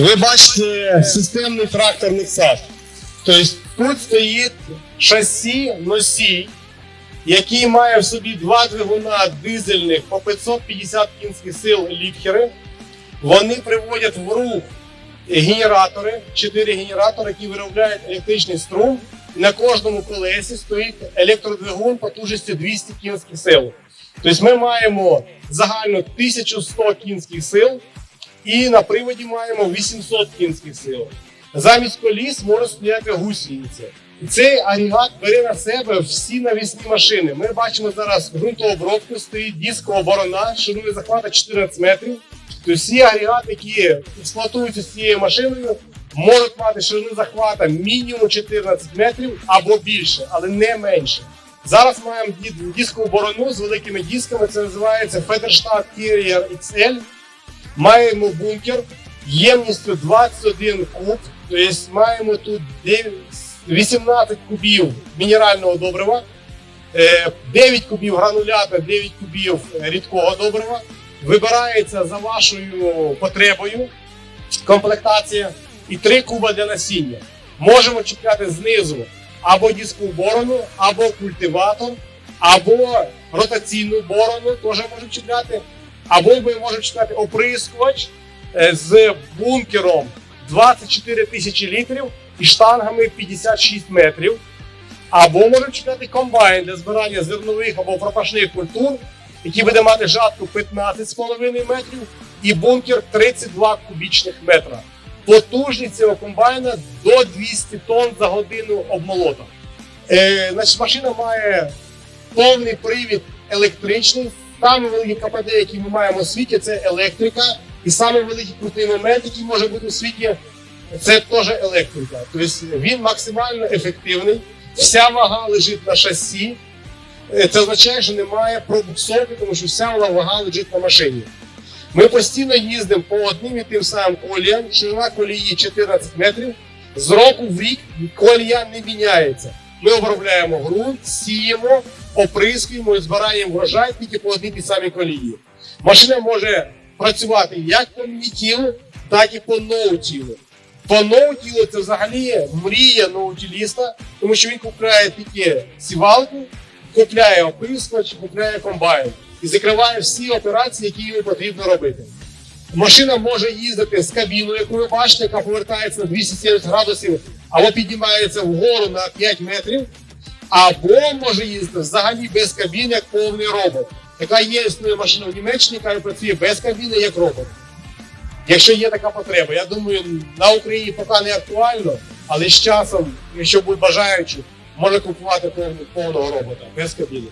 Ви бачите системний тракторний сад. Тобто тут стоїть шасі носій, який має в собі два двигуна дизельних по 550 кінських сил ліпхери. Вони приводять в рух генератори, чотири генератори, які виробляють електричний струм. На кожному колесі стоїть електродвигун потужністю 200 кінських сил. Тобто ми маємо загально 1100 кінських сил і на приводі маємо 800 кінських сил. Замість коліс може стояти гусениці. І цей агрегат бере на себе всі навісні машини. Ми бачимо зараз ґрунтообробку, стоїть дискова борона, ширини захвата 14 метрів. Тобто всі агрегати, які експлуатуються з цією машиною, можуть мати ширину захвата мінімум 14 метрів або більше, але не менше. Зараз маємо дискову борону з великими дисками. Це називається Federstadt Carrier XL. Маємо бункер ємністю 21 куб. Тобто маємо тут 18 кубів мінерального добрива, е, 9 кубів гранулята, 9 кубів рідкого добрива. Вибирається за вашою потребою комплектація і 3 куба для насіння. Можемо чіпляти знизу або дискову борону, або культиватор, або ротаційну борону теж можемо чіпляти. Або ми можемо читати оприскувач е, з бункером 24 тисячі літрів і штангами 56 метрів. Або можемо читати комбайн для збирання зернових або пропашних культур, який буде мати жатку 15,5 метрів і бункер 32 кубічних метра. Потужність цього комбайна до 200 тонн за годину обмолота. Е, значить, машина має повний привід електричний. Саме великий КПД, який ми маємо у світі, це електрика. І саме великий крутий момент, який може бути у світі, це теж електрика. Тобто він максимально ефективний. Вся вага лежить на шасі. Е, Це означає, що немає пробуксовки, тому що вся вага лежить на машині. Ми постійно їздимо по одним і тим самим коліям. Ширина колії 14 метрів. З року в рік колія не міняється. Ми обробляємо ґрунт, сіємо, оприскуємо і збираємо врожай тільки по одній тій самій колії. Машина може працювати як по мінітілу, так і по ноутілу. По ноутілу це взагалі мрія ноутіліста, тому що він купляє тільки сівалку, купляє оприскувач, купляє комбайн і закриває всі операції, які йому потрібно робити. Машина може їздити з кабіною, яку ви бачите, яка повертається на 270 градусів, або піднімається вгору на 5 метрів, або може їздити взагалі без кабіни, як повний робот. Така є існує машина в Німеччині, яка працює без кабіни, як робот. Якщо є така потреба, я думаю, на Україні поки не актуально, але з часом, якщо будуть бажаючі, може купувати повного робота без кабіни.